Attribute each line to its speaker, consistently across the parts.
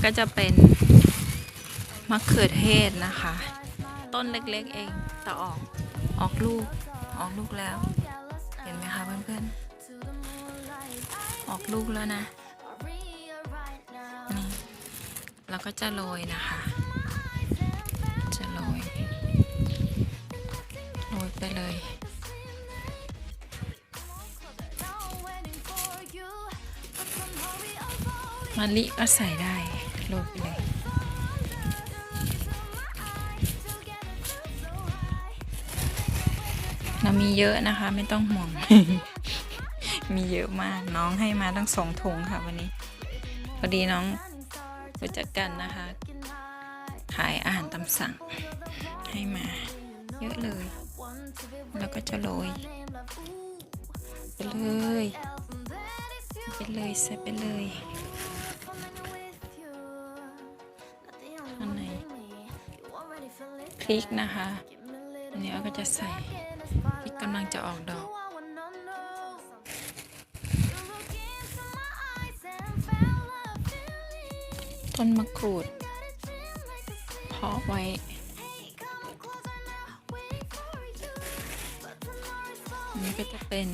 Speaker 1: ้ก็จะเป็นมะเขือเทศนะคะ ต้นเล็กๆเองแต่ออกออกลูกออกลูกแล้ว เห็นไหมคะเพื่อนๆ ออกลูกแล้วนะ นี่แล้วก็จะโรยนะคะ จะโรยโรยไปเลยมะลิก็ใส่ได้ โรยไปเลยเรามีเยอะนะคะ ไม่ต้องห่วง มีเยอะมากน้องให้มาตั้งสองถุงค่ะวันนี้พอดีน้องรู้จักกันนะคะ ขายอาหารตามสั่ง ให้มา เยอะเลย แล้วก็จะโรยไปเลย ไปเลยใส่ไปเลย ริกนะคะอันนี้เราก็จะใส่พริกกำลังจะออกดอก ต้นมะกรูดเพาะไว้นนี้ก็จะเป็น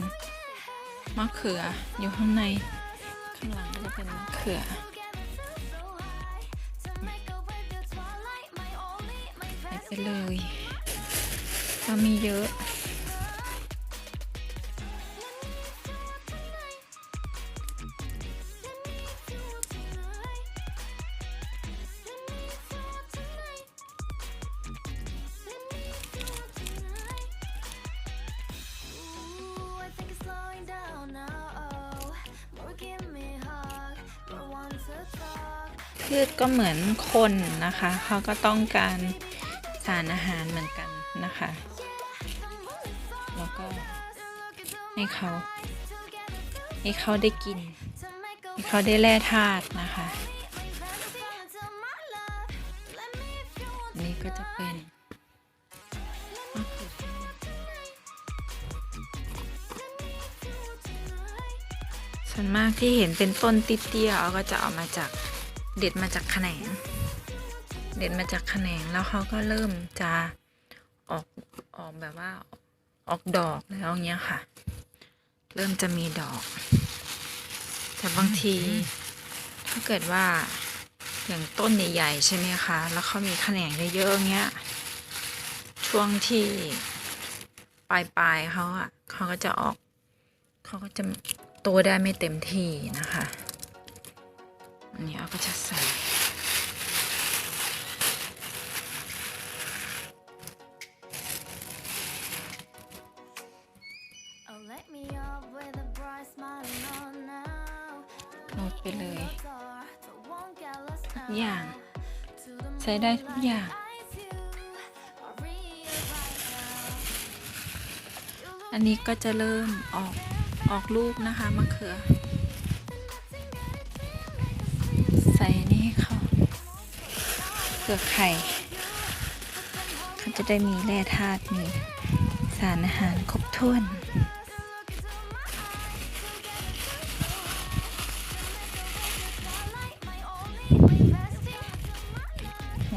Speaker 1: มะเขืออยู่ข้างใน ข้างหลังก็จะเป็นมะเขือ ใส่ไปเลยเรามีเยอะ พืชก็เหมือนคนนะคะ เขาก็ต้องการ สารอาหารเหมือนกันนะคะ แล้วก็ให้เขาให้เขาได้กิน ให้เขาได้แร่ธาตุนะคะอันนี้ก็จะเป็นส่วนมากที่เห็นเป็นต้นติเตี้ยๆเอาก็จะเอามาจากเด็ดมาจากแขนง เด็ดมาจากแขนงแล้วเขาก็เริ่มจะออกออกแบบว่าออกดอกแล้วเงี้ยค่ะ เริ่มจะมีดอก แต่บางที ถ้าเกิดว่าอย่างต้นใหญ่ๆใช่ไหมคะ แล้วเขามีแขนงเยอะๆเงี้ย ช่วงที่ปลายปลายๆเขาอะเขาก็จะออก เขาก็จะโตได้ไม่เต็มที่นะคะ อันนี้เราก็จะใส่ โรยไปเลยทุกอย่าง ใช้ได้ทุกอย่างอันนี้ก็จะเริ่มออกออกลูกนะคะมะเขือ ใส่นี่ให้เขาเปลือกไข่เขาจะได้มีแร่ธาตุมีสารอาหารครบถ้วน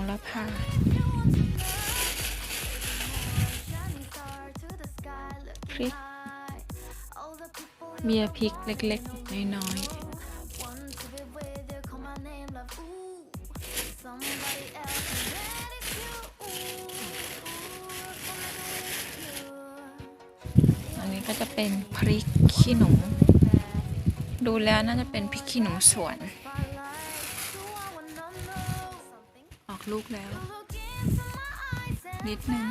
Speaker 1: ระพา
Speaker 2: Shining star to the sky, looking
Speaker 1: พริก
Speaker 2: high. All the people
Speaker 1: เบียร์พริกเล็กๆ น้อย
Speaker 2: want to be with you, call my name, love. Ooh, somebody else, and it's you. Ooh, ooh,
Speaker 1: ๆอันนี้ก็จะเป็นพริกขี้หนู ดูแล้วน่าจะเป็นพริกขี้หนูสวน อกลูกแล้ว นิดนึง